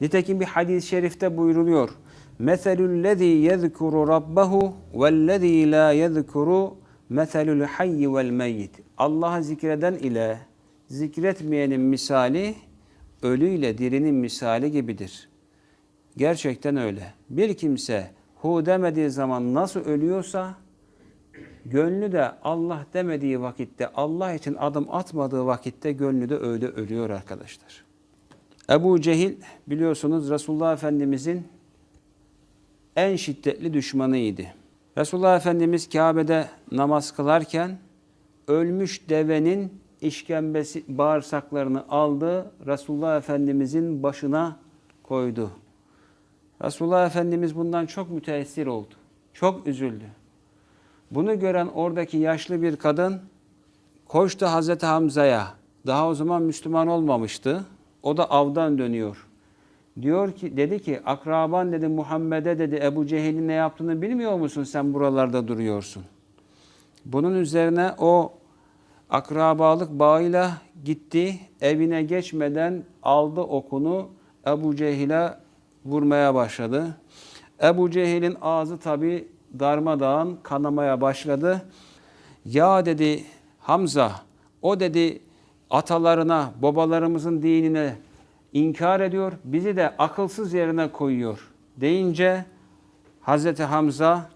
Nitekim bir hadis-i şerifte buyruluyor. Meselul lezî yezkuru rabbahu vellezî la yezkuru meselul hayyi vel. Allah'ı zikreden ile zikretmeyenin misali ölüyle dirinin misali gibidir. Gerçekten öyle. Bir kimse hu demediği zaman nasıl ölüyorsa gönlü de Allah demediği vakitte, Allah için adım atmadığı vakitte gönlü de öyle ölüyor arkadaşlar. Ebu Cehil biliyorsunuz Resulullah Efendimizin en şiddetli düşmanıydı. Resulullah Efendimiz Kabe'de namaz kılarken ölmüş devenin işkembesi bağırsaklarını aldı. Resulullah Efendimizin başına koydu. Resulullah Efendimiz bundan çok müteessir oldu. Çok üzüldü. Bunu gören oradaki yaşlı bir kadın koştu Hazreti Hamza'ya. Daha o zaman Müslüman olmamıştı. O da avdan dönüyor. Diyor ki dedi ki akraban dedi Muhammed'e dedi Ebu Cehil'in ne yaptığını bilmiyor musun sen buralarda duruyorsun. Bunun üzerine o akrabalık bağıyla gitti. Evine geçmeden aldı okunu Ebu Cehil'e vurmaya başladı. Ebu Cehil'in ağzı tabi darmadağın kanamaya başladı. Ya dedi Hamza o dedi atalarına, babalarımızın dinine inkar ediyor. Bizi de akılsız yerine koyuyor deyince Hazreti Hamza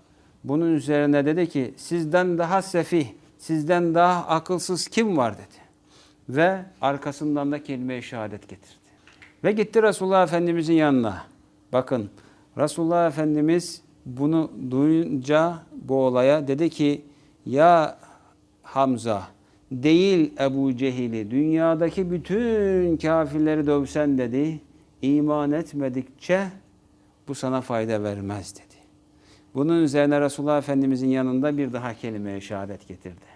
bunun üzerine dedi ki sizden daha sefih, sizden daha akılsız kim var dedi. Ve arkasından da kelime-i şehadet getirdi. Ve gitti Resulullah Efendimizin yanına. Bakın Resulullah Efendimiz bunu duyunca bu olaya dedi ki ya Hamza değil Ebu Cehil'i dünyadaki bütün kafirleri dövsen dedi iman etmedikçe bu sana fayda vermez dedi. Bunun üzerine Resulullah Efendimizin yanında bir daha kelime-i şehadet getirdi.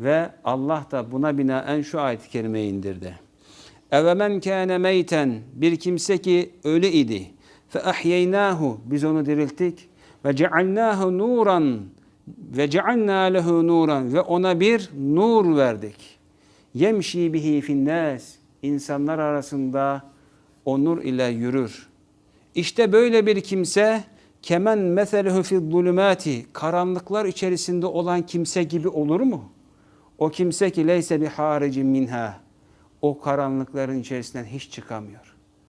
Ve Allah da buna binaen şu ayet-i kerimeyi indirdi. Evemen kâne meyten bir kimse ki ölü idi. Fe ahyeynâhu biz onu dirilttik. Ve cealnâhu nuran ve cealnâ lehu nuran ve ona bir nur verdik. Yemşi bihi finnâs insanlar arasında o nur ile yürür. İşte böyle bir kimse kemen meselehu fi zulümati karanlıklar içerisinde olan kimse gibi olur mu? O kimse ki leyse bi haricin minha o karanlıkların içerisinden hiç çıkamıyor.